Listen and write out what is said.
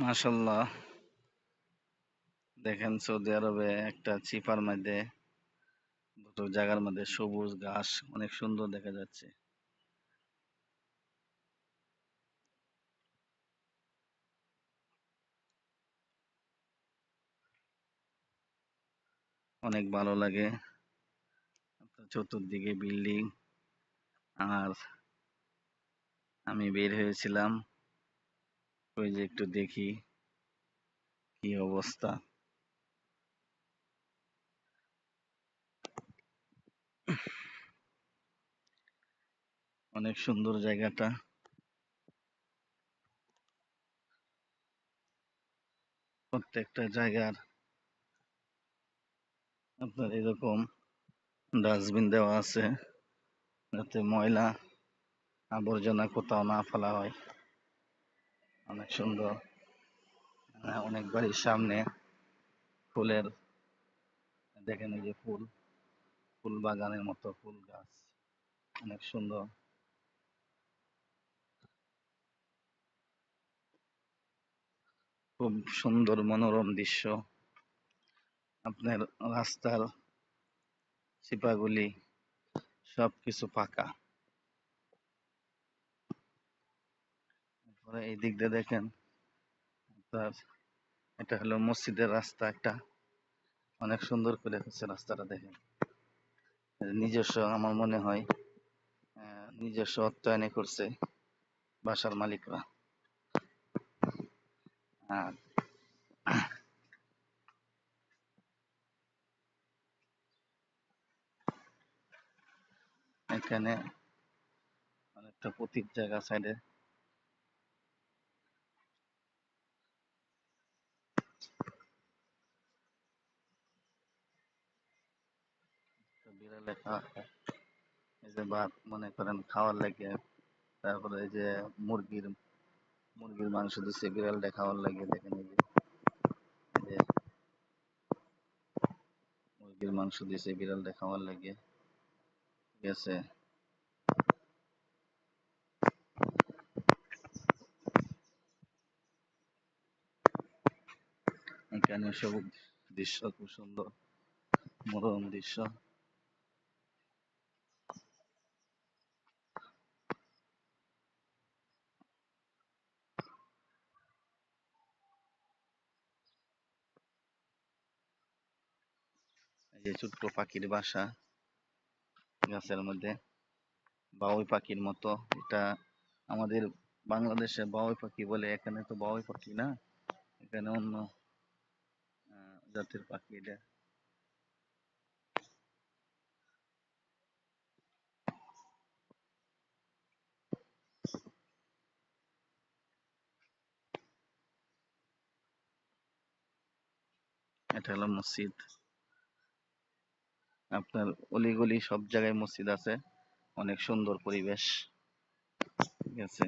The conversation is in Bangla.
মাশাল্লাহ দেখেন সৌদি আরবে একটা চিপার মধ্যে জায়গার মধ্যে সবুজ ঘাস, অনেক সুন্দর দেখা যাচ্ছে। অনেক ভালো লাগে। চতুর্দিকে বিল্ডিং, আর আমি বের হয়েছিলাম। ওই যে একটু দেখি কি অবস্থা। অনেক সুন্দর জায়গাটা। প্রত্যেকটা জায়গার আপনার এরকম ডাস্টবিন দেওয়া আছে যাতে ময়লা আবর্জনা কোথাও না ফেলা হয়। অনেক সুন্দর। অনেক বাড়ির সামনে ফুলের, দেখেন এই যে ফুল ফুল বাগানের মতো ফুল গাছ, অনেক সুন্দর। খুব সুন্দর মনোরম দৃশ্য। আপনার রাস্তার চিপাগুলি সবকিছু ফাঁকা তারপরে এই দিক দিয়ে দেখেন আপনার এটা হলো মসজিদের রাস্তা, একটা অনেক সুন্দর করে হচ্ছে রাস্তাটা দেখেন। নিজস্ব আমার মনে হয় নিজস্ব অর্থায়নে করছে বাসার মালিকরা। আর এখানে অনেকটা প্রতীক জায়গা সাইডে বিড়ালে এই যে ভাত মনে করেন খাওয়ার লাগে, তারপরে এই যে মুরগির মুরগির মাংস দিচ্ছে বিড়ালটা খাওয়ার লাগে, দেখেন এই যে মুরগির মাংস দিছে বিড়ালটা খাওয়ার লাগে, ঠিক আছে? এখানে সবুজ দৃশ্য, খুব সুন্দর মনোরম দৃশ্য। যে ছোট্ট পাখির বাসা গাছের মধ্যে, বাউই পাখির মতো। এটা আমাদের বাংলাদেশে বাউই পাখি বলে, এখানে তো বাউই পাখি না, এখানে অন্য জাতের পাখি এটা। এটা হলো মসজিদ। আপনার অলিগলি সব জায়গায় মসজিদ আছে। অনেক সুন্দর পরিবেশ। ঠিক আছে।